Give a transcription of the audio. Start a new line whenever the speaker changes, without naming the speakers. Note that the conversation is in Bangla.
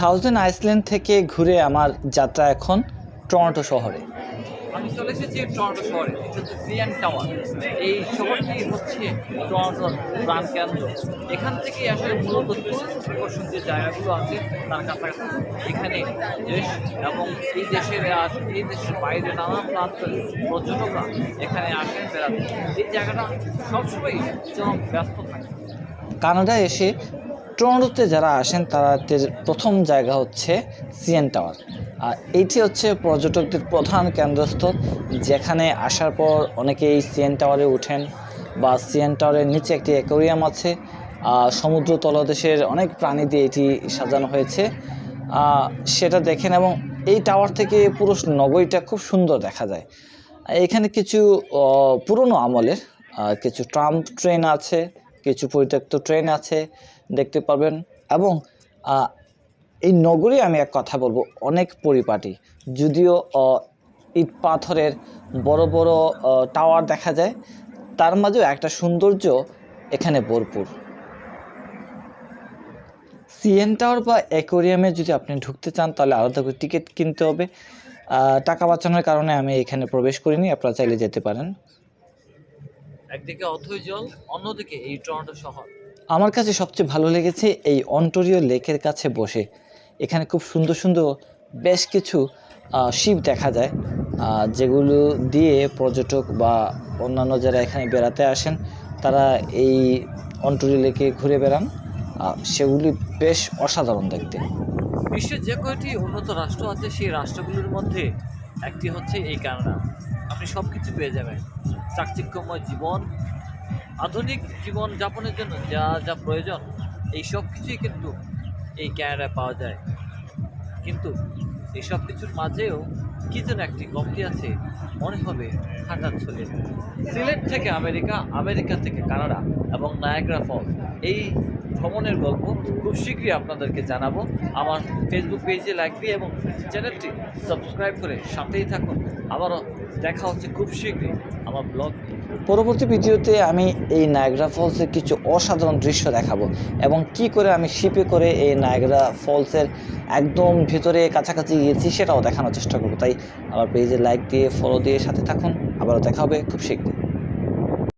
থাউজেন্ড আইসল্যান্ড থেকে ঘুরে আমার যাত্রা এখন টরন্টো শহরে।
আমি চলে এসেছি টরন্টো শহরে সিএন টাওয়ার এই শহরটি হচ্ছে টরন্টোর প্রাণ কেন্দ্র। এখান থেকে আসলে মূলত টুরিস্ট আকর্ষণ যে জায়গাগুলো আছে, তার কাছাকাছি। এখানে দেশ এবং এই দেশের এই দেশের বাইরে নানা প্রান্তের পর্যটকরা এখানে আসেন, বেড়াতে। এই জায়গাটা সবসময় চরম ব্যস্ত থাকে।
কানাডায় এসে টরন্টোতে যারা আসেন, তাদের প্রথম জায়গা হচ্ছে সিএন টাওয়ার। আর এইটি হচ্ছে পর্যটকদের প্রধান কেন্দ্রস্থল, যেখানে আসার পর অনেকেই সিএন টাওয়ারে উঠেন বা সিএন টাওয়ারের নিচে একটি অ্যাকোরিয়াম আছে সমুদ্র তলদেশের অনেক প্রাণী দিয়ে এটি সাজানো হয়েছে। সেটা দেখেন এবং এই টাওয়ার থেকে পুরো নগরীটা খুব সুন্দর দেখা যায়। এখানে কিছু পুরনো আমলের কিছু ট্রাম ট্রেন আছে কিছু পরিত্যক্ত ট্রেন আছে, দেখতে পাবেন এবং এই নগরী আমি এক কথা বলব, অনেক পরিপাটি। যদিও ইট পাথরের বড় বড় টাওয়ার দেখা যায়, তার মাঝেও একটা সৌন্দর্য এখানে ভরপুর। সিএন টাওয়ার বা অ্যাকোরিয়ামে যদি আপনি ঢুকতে চান, তাহলে আলাদা করে টিকিট কিনতে হবে। টাকা বাঁচানোর কারণে আমি এখানে প্রবেশ করিনি, আপনারা চাইলে যেতে পারেন।
একদিকে অথৈ জল অন্যদিকে এই টরন্টো শহর।
আমার কাছে সবচেয়ে ভালো লেগেছে এই অন্টোরিও লেকের কাছে বসে। এখানে খুব সুন্দর সুন্দর বেশ কিছু শিপ দেখা যায় যেগুলো দিয়ে পর্যটক বা অন্যান্য যারা এখানে বেড়াতে আসেন তারা এই অন্টোরিও লেকে ঘুরে বেড়ান। সেগুলি বেশ অসাধারণ দেখতে।
বিশ্বের যে কয়টি উন্নত রাষ্ট্র আছে সেই রাষ্ট্রগুলোর মধ্যে একটি হচ্ছে এই কানাডা। আপনি সব কিছু পেয়ে যাবেন। চাকচিক্যময় জীবন, আধুনিক জীবন যাপনের জন্য যা যা প্রয়োজন, এই সব কিছুই কিন্তু এই ক্যানাডায় পাওয়া যায়। কিন্তু এই সব কিছুর মাঝেও কি যেন একটি কমতি আছে, মনে হবে হাঁটার ছলে। সিলেট থেকে আমেরিকা আমেরিকা থেকে কানাডা এবং নায়াগ্রা ফলস এই ভ্রমণের গল্প খুব শীঘ্রই আপনাদেরকে জানাব। আমার ফেসবুক পেজে লাইক দিয়ে এবং চ্যানেলটি সাবস্ক্রাইব করে সাথেই থাকুন। আবারও দেখা হচ্ছে খুব শীঘ্রই আমার ব্লগ
পরবর্তী ভিডিওতে আমি এই নায়গ্রা ফলসের কিছু অসাধারণ দৃশ্য দেখাবো এবং কি করে আমি শিপে করে এই নায়গ্রা ফলসের একদম ভেতরে কাছাকাছি গিয়েছি সেটাও দেখানোর চেষ্টা করব। তাই আমার পেজে লাইক দিয়ে ফলো দিয়ে সাথে থাকুন। আবারও দেখা হবে খুব শীঘ্রই।